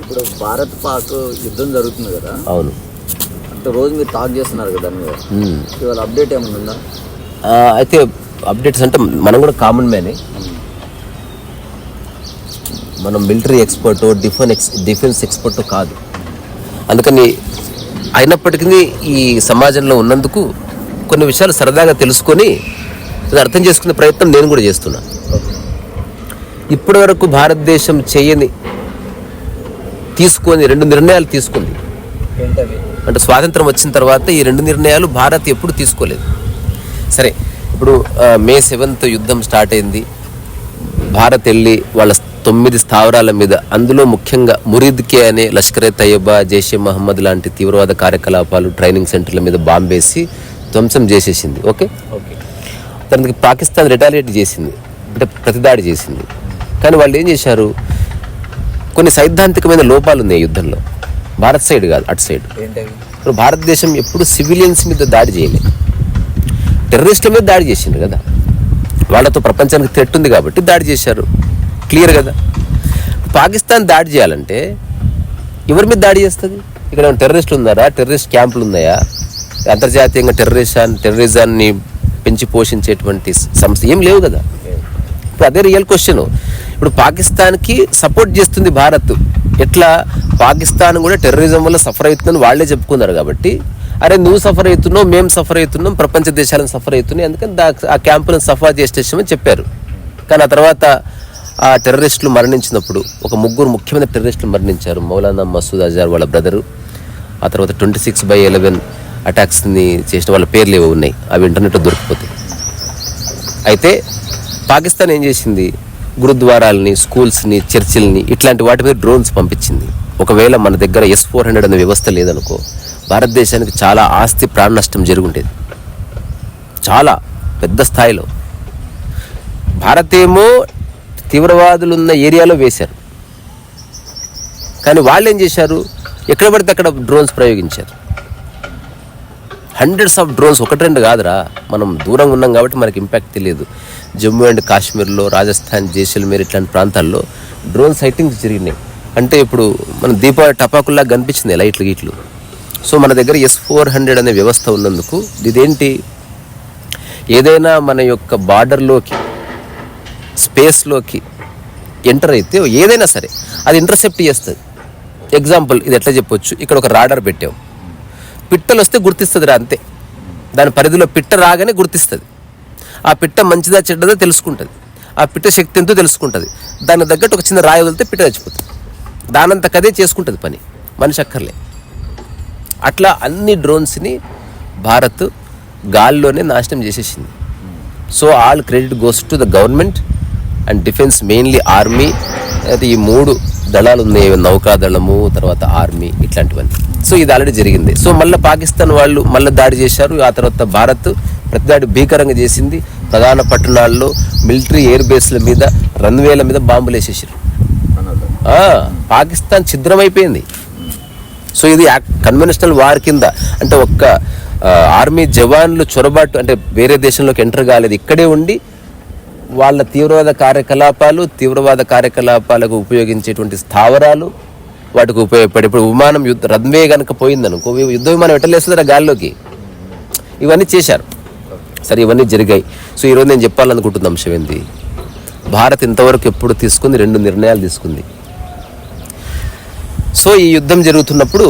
ఇప్పుడు భారత్ పాక్ యుద్ధం జరుగుతుంది కదా. అవును. అంటే రోజు మీరు టాక్ చేస్తున్నారు కదా దాని మీద. ఉమ్. ఇవాళ అప్డేట్ ఏమైనా ఉందా? అయితే అప్డేట్స్ అంటే మనం కూడా కామన్ మ్యానే మనం military expert defence ex defence expert కాదు. అందుకని అయినప్పటికీ ఈ సమాజంలో ఉన్నందుకు కొన్ని విషయాలు సరదాగా తెలుసుకొని అది అర్థం చేసుకునే ప్రయత్నం నేను కూడా చేస్తున్నా. ఇప్పటి వరకు భారతదేశం చేయని తీసుకొని రెండు నిర్ణయాలు తీసుకుంది. అంటే స్వాతంత్రం వచ్చిన తర్వాత ఈ రెండు నిర్ణయాలు భారత్ ఎప్పుడు తీసుకోలేదు. సరే ఇప్పుడు మే సెవెంత్ యుద్ధం స్టార్ట్ అయింది. భారత్ వెళ్ళి వాళ్ళ తొమ్మిది స్థావరాల మీద అందులో ముఖ్యంగా మురీద్కే అనే లష్కరే తయ్యబా జైషే మహమ్మద్ లాంటి తీవ్రవాద కార్యకలాపాలు ట్రైనింగ్ సెంటర్ల మీద బాంబేసి ధ్వంసం చేసేసింది. ఓకే? ఓకే. దానికి పాకిస్తాన్ రిటాలియేట్ చేసింది. అంటే ప్రతిదాడి చేసింది. కానీ వాళ్ళు ఏం చేశారు? కొన్ని సైద్ధాంతికమైన లోపాలు ఉన్నాయి యుద్ధంలో. భారత్ సైడ్ కాదు అటు సైడ్. ఇప్పుడు భారతదేశం ఎప్పుడు సివిలియన్స్ మీద దాడి చేయలేదు. టెర్రరిస్టుల మీద దాడి చేసింది కదా. వాళ్ళతో ప్రపంచానికి థ్రెట్ ఉంది కాబట్టి దాడి చేశారు. క్లియర్ కదా? పాకిస్తాన్ దాడి చేయాలంటే ఎవరి మీద దాడి చేస్తుంది? ఇక్కడ టెర్రరిస్టులు ఉన్నారా? టెర్రరిస్ట్ క్యాంపులు ఉన్నాయా? అంతర్జాతీయంగా టెర్రరిజాన్ని టెర్రరిజాన్ని పెంచి పోషించేటువంటి సంస్థ ఏం లేవు కదా. ఇప్పుడు అదే రియల్ క్వశ్చన్ ఇప్పుడు పాకిస్తాన్కి సపోర్ట్ చేస్తుంది భారత్. ఎట్లా? పాకిస్తాన్ కూడా టెర్రరిజం వల్ల సఫర్ అవుతుందని వాళ్ళే చెప్పుకున్నారు కాబట్టి. అరే నువ్వు సఫర్ అవుతున్నావు మేము సఫర్ అవుతున్నాం ప్రపంచ దేశాలను సఫర్ అవుతున్నాయి. అందుకని దా ఆ క్యాంపులను సఫా చేసేసామని చెప్పారు. కానీ ఆ తర్వాత ఆ టెర్రరిస్టులు మరణించినప్పుడు ఒక ముగ్గురు ముఖ్యమైన టెర్రరిస్టులు మరణించారు. మౌలానా మసూద్ అజార్ వాళ్ళ బ్రదరు ఆ తర్వాత ట్వంటీ సిక్స్ బై ఎలెవెన్ అటాక్స్ని చేసిన వాళ్ళ పేర్లు ఏవో ఉన్నాయి. అవి ఇంటర్నెట్లో దొరికిపోతాయి. అయితే పాకిస్తాన్ ఏం చేసింది? గురుద్వారాలని స్కూల్స్ని చర్చిల్ని ఇట్లాంటి వాటి మీద డ్రోన్స్ పంపించింది. ఒకవేళ మన దగ్గర ఎస్ ఫోర్ హండ్రెడ్ అనే వ్యవస్థ లేదనుకో భారతదేశానికి చాలా ఆస్తి ప్రాణ నష్టం జరుగుండేది. చాలా పెద్ద స్థాయిలో. భారత్ ఏమో తీవ్రవాదులు ఉన్న ఏరియాలో వేశారు. కానీ వాళ్ళు ఏం చేశారు? ఎక్కడ పడితే అక్కడ డ్రోన్స్ ప్రయోగించారు. హండ్రెడ్స్ ఆఫ్ డ్రోన్స్ ఒకటి రెండు కాదురా. మనం దూరంగా ఉన్నాం కాబట్టి మనకి ఇంపాక్ట్ తెలియదు. జమ్మూ అండ్ కాశ్మీర్లో రాజస్థాన్ జైసల్మేర్ ఇట్లాంటి ప్రాంతాల్లో డ్రోన్ సైటింగ్స్ జరిగినాయి. అంటే ఇప్పుడు మన దీపావళి టపాకుల్లా కనిపించింది లైట్లు గీట్లు. సో మన దగ్గర ఎస్ ఫోర్ హండ్రెడ్ అనే వ్యవస్థ ఉన్నందుకు ఇదేంటి? ఏదైనా మన యొక్క బార్డర్లోకి స్పేస్లోకి ఎంటర్ అయితే ఏదైనా సరే అది ఇంటర్సెప్ట్ చేస్తుంది. ఎగ్జాంపుల్ ఇది ఎట్లా చెప్పొచ్చు? ఇక్కడ ఒక రాడర్ పెట్టాం. పిట్టలు వస్తే గుర్తిస్తుంది రా అంతే. దాని పరిధిలో పిట్ట రాగానే గుర్తిస్తుంది. ఆ పిట్ట మంచిదా చెడ్డదా తెలుసుకుంటుంది. ఆ పిట్ట శక్తి ఎంతో తెలుసుకుంటుంది. దాని తగ్గట్టు ఒక చిన్న రాయి వదిలితే పిట్ట చచ్చిపోతుంది. దానంతకదే చేసుకుంటుంది పని. మనిషి అక్కర్లే. అట్లా అన్ని డ్రోన్స్ని భారత్ గాల్లోనే నాశనం చేసేసింది. So all credit goes to the government and defence mainly army. అయితే ఈ మూడు దళాలు ఉన్నాయి నౌకాదళము తర్వాత ఆర్మీ ఇట్లాంటివన్నీ. సో ఇది ఆల్రెడీ జరిగింది. సో మళ్ళీ పాకిస్తాన్ వాళ్ళు మళ్ళీ దాడి చేశారు. ఆ తర్వాత భారత్ ప్రతిదాడి భీకరంగా చేసింది. ప్రధాన పట్టణాల్లో మిలిటరీ ఎయిర్ బేస్ల మీద రన్వేల మీద బాంబులు వేసేసారు పాకిస్తాన్ ఛిద్రమైపోయింది సో ఇది కన్వెన్షనల్ వార్ కింద అంటే ఒక్క ఆర్మీ జవాన్లు చొరబాటు అంటే వేరే దేశంలోకి ఎంటర్ కాలేదు. ఇక్కడే ఉండి వాళ్ళ తీవ్రవాద కార్యకలాపాలు తీవ్రవాద కార్యకలాపాలకు ఉపయోగించేటువంటి స్థావరాలు వాటికి ఉపయోగపడి. ఇప్పుడు విమానం యుద్ధ రన్వే కనుక పోయిందనుకో యుద్ధ విమానం ఎట్టలేస్తుందా గాల్లోకి? ఇవన్నీ చేశారు. సరే ఇవన్నీ జరిగాయి. సో ఈరోజు నేను చెప్పాలనుకుంటున్న అంశం ఏంది భారత్ ఇంతవరకు ఎప్పుడు తీసుకుంది? రెండు నిర్ణయాలు తీసుకుంది. సో ఈ యుద్ధం జరుగుతున్నప్పుడు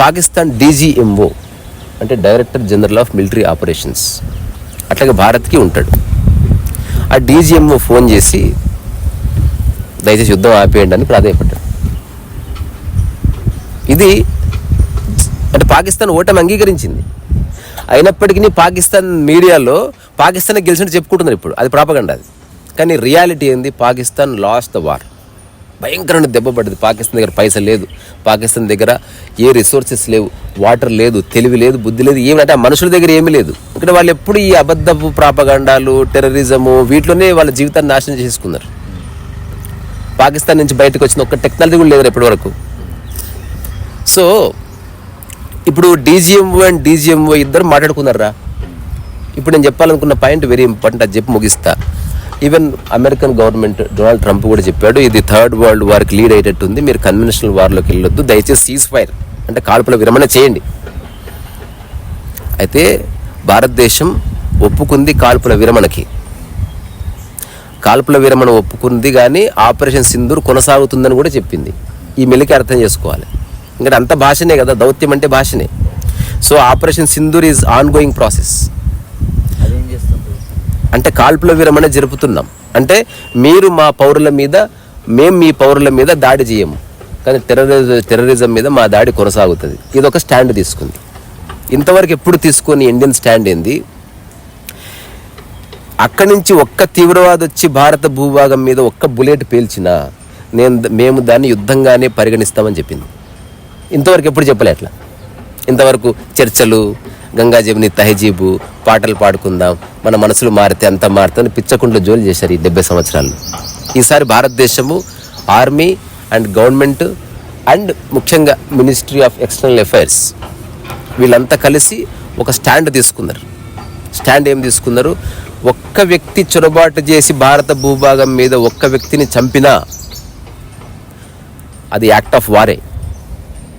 పాకిస్తాన్ డీజీఎంఓ అంటే director general of military operations అట్లాగే భారత్కి ఉంటాడు. ఆ డీజీఎంఓ ఫోన్ చేసి దయచేసి యుద్ధం ఆపేయండి అని ప్రాధాయపడ్డాడు. ఇది అంటే పాకిస్తాన్ ఓటమి అంగీకరించింది. అయినప్పటికీ పాకిస్తాన్ మీడియాలో పాకిస్తాన్ గెలిచినట్టు చెప్పుకుంటున్నారు ఇప్పుడు. అది ప్రాపగండ అది. కానీ రియాలిటీ ఏంది? పాకిస్తాన్ లాస్ట్ ద వార్ భయంకరమైన దెబ్బ పడ్డది. పాకిస్తాన్ దగ్గర పైసలు లేదు. పాకిస్తాన్ దగ్గర ఏ రిసోర్సెస్ లేవు. వాటర్ లేదు తెలివి లేదు బుద్ధి లేదు ఏమంటే ఆ మనుషుల దగ్గర ఏమీ లేదు. ఇక్కడ వాళ్ళు ఎప్పుడు ఈ అబద్ధపు ప్రాపగండాలు టెర్రరిజము వీటిలోనే వాళ్ళ జీవితాన్ని నాశనం చేసుకున్నారు పాకిస్తాన్ నుంచి బయటకు వచ్చిన ఒక టెక్నాలజీ కూడా లేదు ఇప్పటి వరకు సో ఇప్పుడు డీజీఎంఓ అండ్ డీజీఎంఓ ఇద్దరు మాట్లాడుకున్నారా ఇప్పుడు నేను చెప్పాలనుకున్న పాయింట్ వెరీ ఇంపార్టెంట్ అది చెప్పి ముగిస్తా. Even American government Donald Trump కూడా చెప్పాడు ఇది థర్డ్ వరల్డ్ వార్కి లీడ్ అయ్యేటట్టుంది మీరు కన్వెన్షనల్ వార్లోకి వెళ్ళొద్దు దయచేసి సీజ్ ఫైర్ అంటే కాల్పుల విరమణ చేయండి. అయితే భారతదేశం ఒప్పుకుంది కాల్పుల విరమణకి. కాల్పుల విరమణ ఒప్పుకుంది కానీ ఆపరేషన్ సింధూర్ కొనసాగుతుందని కూడా చెప్పింది. ఈ మెలికి అర్థం చేసుకోవాలి. ఎందుకంటే అంత భాషనే కదా దౌత్యం అంటే భాషనే. So operation Sindoor is ongoing process. అదేం అంటే కాల్పుల విరమణ జరుపుతున్నాం. అంటే మీరు మా పౌరుల మీద మేము మీ పౌరుల మీద దాడి చేయము. కానీ టెర్రరిజం టెర్రరిజం మీద మా దాడి కొనసాగుతుంది. ఇది ఒక స్టాండ్ తీసుకుంది. ఇంతవరకు ఎప్పుడు తీసుకొని ఇండియన్ స్టాండ్ ఏంది? అక్కడి నుంచి ఒక్క తీవ్రవాది వచ్చి భారత భూభాగం మీద ఒక్క బుల్లెట్ పేల్చినా నేను మేము దాన్ని యుద్ధంగానే పరిగణిస్తామని చెప్పింది. ఇంతవరకు ఎప్పుడు చెప్పలే అట్లా? ఇంతవరకు చర్చలు గంగా జముని తహజీబు పాటలు పాడుకుందాం మన మనసులు మారితే అంత మారితే అని పిచ్చకుండ్లు జోలు చేశారు ఈ డెబ్బై సంవత్సరాలు. ఈసారి భారతదేశము ఆర్మీ అండ్ గవర్నమెంట్ అండ్ ముఖ్యంగా మినిస్ట్రీ ఆఫ్ ఎక్స్టర్నల్ అఫైర్స్ వీళ్ళంతా కలిసి ఒక స్టాండ్ తీసుకున్నారు. స్టాండ్ ఏం తీసుకున్నారు? ఒక్క వ్యక్తి చొరబాటు చేసి భారత భూభాగం మీద ఒక్క వ్యక్తిని చంపినా అది యాక్ట్ ఆఫ్ వారే.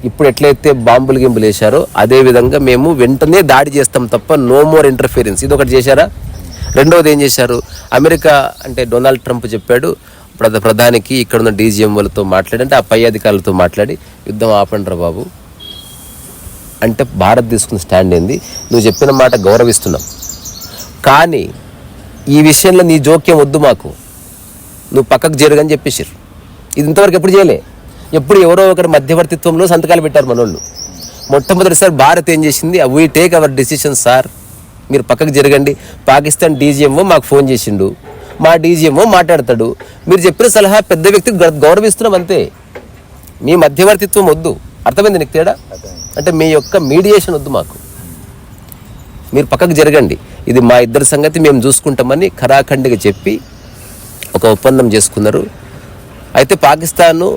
ఇప్పుడు ఎట్లయితే బాంబులు గింబులు వేశారో అదే విధంగా మేము వెంటనే దాడి చేస్తాం తప్ప నో మోర్ ఇంటర్ఫీరెన్స్ ఇది ఒకటి చేశారా? రెండవది ఏం చేశారు? అమెరికా అంటే డొనాల్డ్ ట్రంప్ చెప్పాడు ప్రధానికి ఇక్కడ ఉన్న డీజీఎం మాట్లాడి అంటే ఆ పై అధికారులతో మాట్లాడి యుద్ధం ఆపండి రా బాబు. అంటే భారత్ తీసుకున్న స్టాండ్ ఏంది? నువ్వు చెప్పిన మాట గౌరవిస్తున్నాం. కానీ ఈ విషయంలో నీ జోక్యం వద్దు మాకు. నువ్వు పక్కకు జరగని చెప్పేసారు ఇది ఇంతవరకు ఎప్పుడు చేయలే? ఎప్పుడు ఎవరో ఒకరి మధ్యవర్తిత్వంలో సంతకాలు పెట్టారు మనోళ్ళు. మొట్టమొదటిసారి భారత్ ఏం చేసింది? We take our decision sir మీరు పక్కకు జరగండి. పాకిస్తాన్ డీజీఎంఓ మాకు ఫోన్ చేసిండు. మా డీజీఎంఓ మాట్లాడతాడు. మీరు చెప్పిన సలహా పెద్ద వ్యక్తికి గౌరవిస్తున్నాం అంతే. మీ మధ్యవర్తిత్వం వద్దు. అర్థమైంది నీకు తేడా? అంటే మీ యొక్క మీడియేషన్ వద్దు మాకు. మీరు పక్కకు జరగండి. ఇది మా ఇద్దరి సంగతి మేము చూసుకుంటామని ఖరాఖండిగా చెప్పి ఒక ఒప్పందం చేసుకున్నారు. అయితే పాకిస్తాను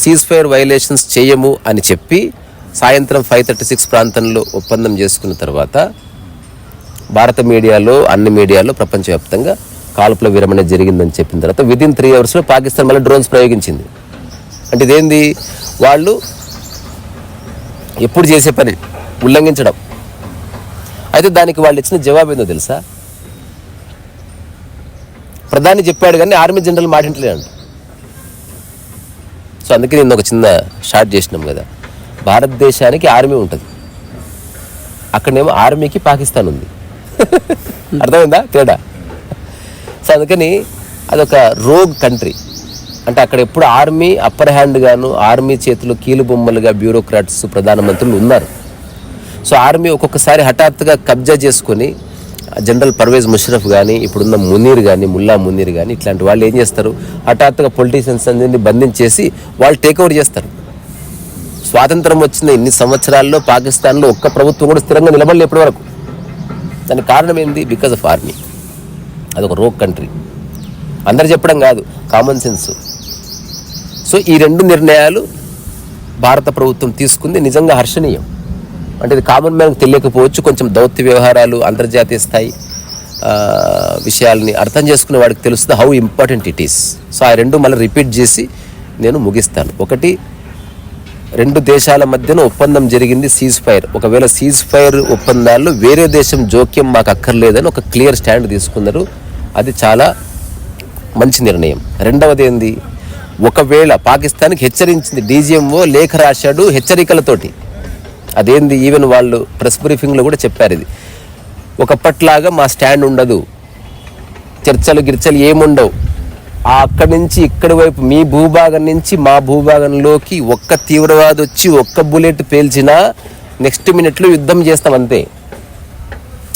సీజ్ ఫైర్ వైలేషన్స్ చేయము అని చెప్పి సాయంత్రం ఫైవ్ థర్టీ సిక్స్ ప్రాంతంలో ఒప్పందం చేసుకున్న తర్వాత భారత మీడియాలో అన్ని మీడియాలో ప్రపంచవ్యాప్తంగా కాల్పుల విరమణ జరిగిందని చెప్పిన తర్వాత విదిన్ త్రీ అవర్స్లో పాకిస్తాన్ మళ్ళీ డ్రోన్స్ ప్రయోగించింది. అంటే ఇదేంది? వాళ్ళు ఎప్పుడు చేసే పని? ఉల్లంఘించడం. అయితే దానికి వాళ్ళు ఇచ్చిన జవాబు ఏందో తెలుసా? ప్రధాని చెప్పాడు కానీ ఆర్మీ జనరల్ మాటింటలేదంట సో అందుకే నేను ఒక చిన్న షార్ట్ చేసినాం కదా. భారతదేశానికి ఆర్మీ ఉంటుంది. అక్కడనేమో ఆర్మీకి పాకిస్తాన్ ఉంది. అర్థమైందా? తేడా? సో అందుకని అదొక రోగ్ కంట్రీ. అంటే అక్కడ ఎప్పుడు ఆర్మీ అప్పర్ హ్యాండ్ గాను ఆర్మీ చేతిలో కీలు బొమ్మలుగా బ్యూరోక్రాట్స్ ప్రధానమంత్రులు ఉన్నారు. సో ఆర్మీ ఒక్కొక్కసారి హఠాత్తుగా కబ్జా చేసుకొని జనరల్ పర్వేజ్ ముషరఫ్ కానీ ఇప్పుడున్న మునీర్ కానీ ముల్లా మునీర్ కానీ ఇట్లాంటి వాళ్ళు ఏం చేస్తారు? హఠాత్తుగా పొలిటీషియన్స్ అందరినీ బంధించేసి వాళ్ళు టేక్ఓవర్ చేస్తారు. స్వాతంత్రం వచ్చిన ఇన్ని సంవత్సరాల్లో పాకిస్తాన్లో ఒక్క ప్రభుత్వం కూడా స్థిరంగా నిలబడలేదు ఇప్పటి వరకు దానికి కారణం ఏంది? బికాజ్ ఆఫ్ ఆర్మీ అదొక రోక్ కంట్రీ అందరు చెప్పడం కాదు కామన్ సెన్స్ సో ఈ రెండు నిర్ణయాలు భారత ప్రభుత్వం తీసుకుంది నిజంగా హర్షణీయం. అంటే ఇది కామన్ మ్యాన్కి తెలియకపోవచ్చు కొంచెం దౌత్య వ్యవహారాలు అంతర్జాతీయ స్థాయి విషయాల్ని అర్థం చేసుకునే వాడికి తెలుస్తుంది how important it is so ఆ రెండు మళ్ళీ రిపీట్ చేసి నేను ముగిస్తాను. ఒకటి రెండు దేశాల మధ్యన ఒప్పందం జరిగింది సీజ్ ఫైర్ ఒకవేళ సీజ్ ఫైర్ ఒప్పందాల్లో వేరే దేశం జోక్యం మాకు అక్కర్లేదని ఒక క్లియర్ స్టాండ్ తీసుకున్నారు. అది చాలా మంచి నిర్ణయం. రెండవది ఏంది? ఒకవేళ పాకిస్తాన్కి హెచ్చరించింది డీజీఎంఓ లేఖ రాశాడు హెచ్చరికలతోటి. అదేంది? ఈవెన్ వాళ్ళు ప్రెస్ బ్రీఫింగ్లో కూడా చెప్పారు ఇది. ఒకప్పట్లాగా మా స్టాండ్ ఉండదు. చర్చలు గిర్చలు ఏముండవు. అక్కడి నుంచి ఇక్కడి వైపు మీ భూభాగం నుంచి మా భూభాగంలోకి ఒక్క తీవ్రవాది వచ్చి ఒక్క బుల్లెట్ పేల్చినా నెక్స్ట్ మినిట్లో యుద్ధం చేస్తాం అంతే.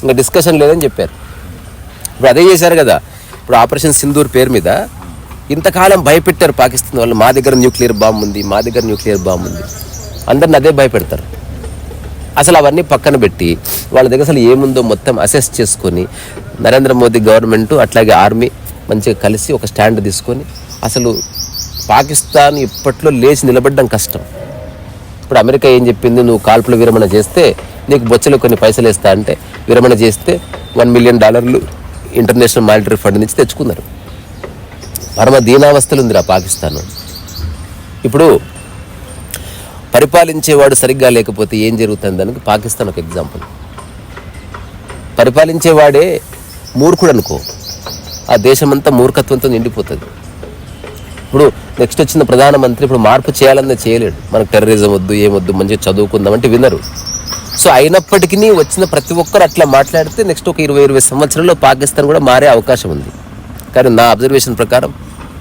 ఇంకా డిస్కషన్ లేదని చెప్పారు. ఇప్పుడు అదే చేశారు కదా. ఇప్పుడు ఆపరేషన్ సింధూర్ పేరు మీద ఇంతకాలం భయపెట్టారు పాకిస్తాన్ వాళ్ళు. మా దగ్గర న్యూక్లియర్ బాంబు ఉంది మా దగ్గర న్యూక్లియర్ బాంబు ఉంది. అందరిని అదే భయపెడతారు. అసలు అవన్నీ పక్కన పెట్టి వాళ్ళ దగ్గర అసలు ఏముందో మొత్తం అసెస్ చేసుకొని నరేంద్ర మోదీ గవర్నమెంట్ అట్లాగే ఆర్మీ మంచిగా కలిసి ఒక స్టాండ్ తీసుకొని అసలు పాకిస్తాన్ ఇప్పట్లో లేచి నిలబడడం కష్టం. ఇప్పుడు అమెరికా ఏం చెప్పింది? నువ్వు కాల్పుల విరమణ చేస్తే నీకు బొచ్చలు కొన్ని పైసలు ఇస్తా అంటే విరమణ చేస్తే వన్ మిలియన్ డాలర్లు ఇంటర్నేషనల్ మానిటరీ ఫండ్ నుంచి తెచ్చుకున్నారు. పరమ దీనావస్థలు ఉందిరా పాకిస్తాన్. ఇప్పుడు పరిపాలించేవాడు సరిగ్గా లేకపోతే ఏం జరుగుతుంది దానికి పాకిస్తాన్ ఒక ఎగ్జాంపుల్. పరిపాలించేవాడే మూర్ఖుడు అనుకో. ఆ దేశమంతా మూర్ఖత్వంతో నిండిపోతుంది. ఇప్పుడు నెక్స్ట్ వచ్చిన ప్రధానమంత్రి ఇప్పుడు మార్పు చేయాలన్నా చేయలేడు. మనకు టెర్రరిజం వద్దు ఏమొద్దు మంచిగా చదువుకుందాం అంటే వినరు. సో అయినప్పటికీ వచ్చిన ప్రతి ఒక్కరు అట్లా మాట్లాడితే నెక్స్ట్ ఒక ఇరవై ఇరవై సంవత్సరాల్లో పాకిస్తాన్ కూడా మారే అవకాశం ఉంది. కానీ నా అబ్జర్వేషన్ ప్రకారం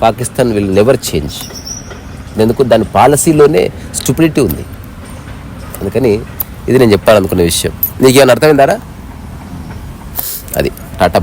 పాకిస్తాన్ విల్ నెవర్ చేంజ్ ఎందుకు దాని పాలసీలోనే స్టూపిడిటీ ఉంది. అందుకని ఇది నేను చెప్పాలనుకున్న విషయం. నీకేమైనా అర్థమైందారా? అది టాటా